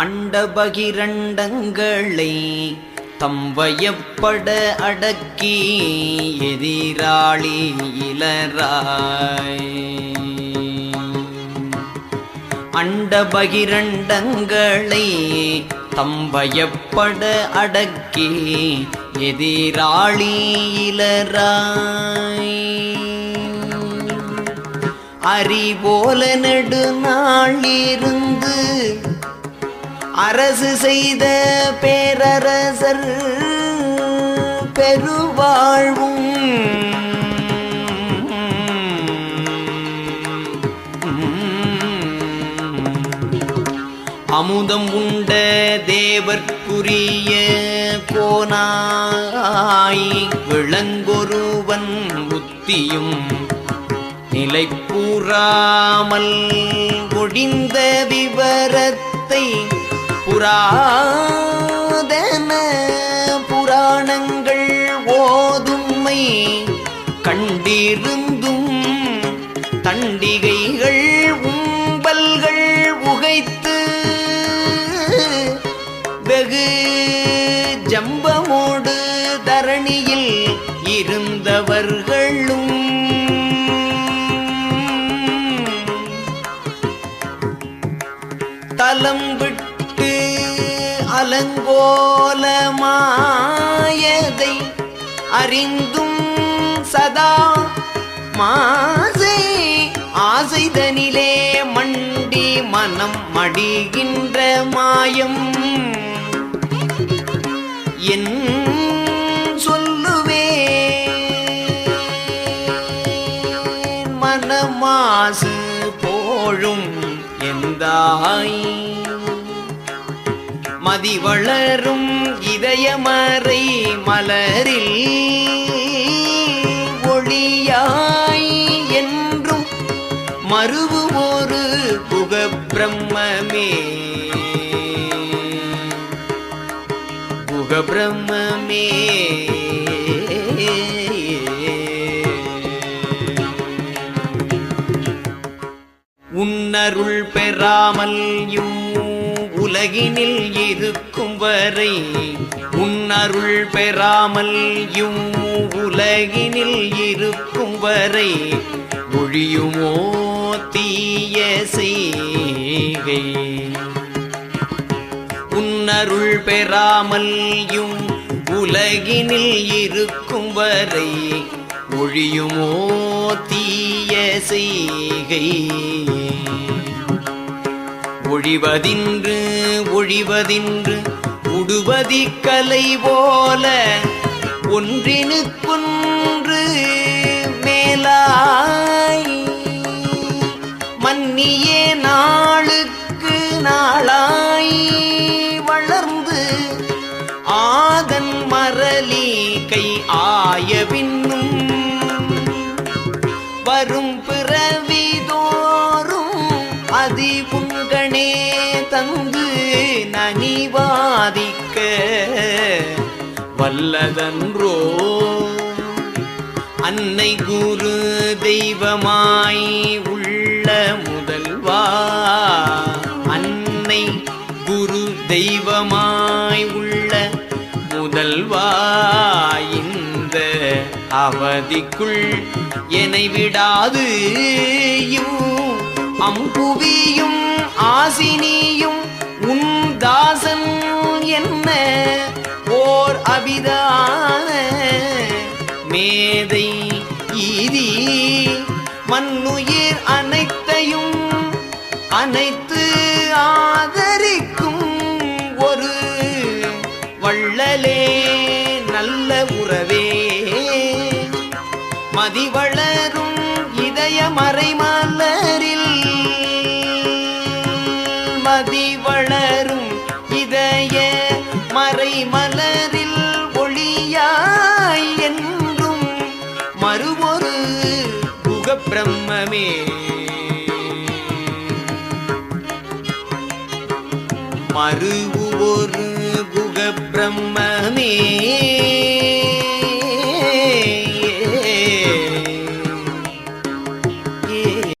அண்டபகிரண்டங்களை தம்பயப்பட அடக்கி எதிராளி இளராய் அண்டபகிரண்டங்களை தம்பயப்பட அடக்கி எதிராளி இளராய் அறிபோல நெடுநாளிருந்து அரசு செய்த பேரரசர் பெருவாழ்வும். அமுதம் உண்ட தேவர்க்குரிய கோனாய் விளங்கொருவன் புத்தியும் நிலைப்பூறாமல் ஒடிந்த விவரத்தை புராதன புராணங்கள் ஓதும்மை கண்டிருந்தும் தண்டிகைகள் உம்பல்கள் உகைத்து வெகு ஜம்பமோடு தரணியில் இருந்தவர் அலங்கோலமாயதை அறிந்தும் சதா மாசை ஆசைதனிலே மண்டி மனம் மடிகின்ற மாயம். என் சொல்லுவேன் மனமாசு போழும் எந்தாய்? மதி வளரும் இதயமறை மலரில் ஒளியாய் என்றும் மறுவு ஒரு புக பிரம்மமே உன்னருள் பெறாமல் யூ உலகினில் இருக்கும் வரை உன்னருள் பெறாமல் யும் உலகினில் இருக்கும் வரை ஒழியுமோ தீய செய்கை? உன்னருள் பெறாமல் யும் உலகினில் இருக்கும் வரை ஒழியுமோ தீய செய்கை? ஒழிவதின்று ஒழிவதின்று உடுவதி கலை போல ஒன்றினுக்குன்று மேலாய். மன்னியே நாளுக்கு நாளாய் வளர்ந்து ஆதன் மரலி கை ஆய பின்னும் வரும் வல்லதன்றோ? அன்னை குரு தெய்வமாய் உள்ள முதல்வா? அன்னை குரு தெய்வமாய் உள்ள முதல்வா? இந்த அவதிக்குள் என்னை விடாது. அம்புவியும் ஆசினியும் மண்ணுயிர் அனைத்தையும் அனைத்து ஆதரிக்கும் ஒரு வள்ளலே நல்ல உறவே. மதிவளரும் இதய மறைமலரில் மதிவளரும் இதய மறைமலரில் ஒளியாய் என்றும் மறுவொரு மனமே மறுவு ஒரு குகப்பிரம்மே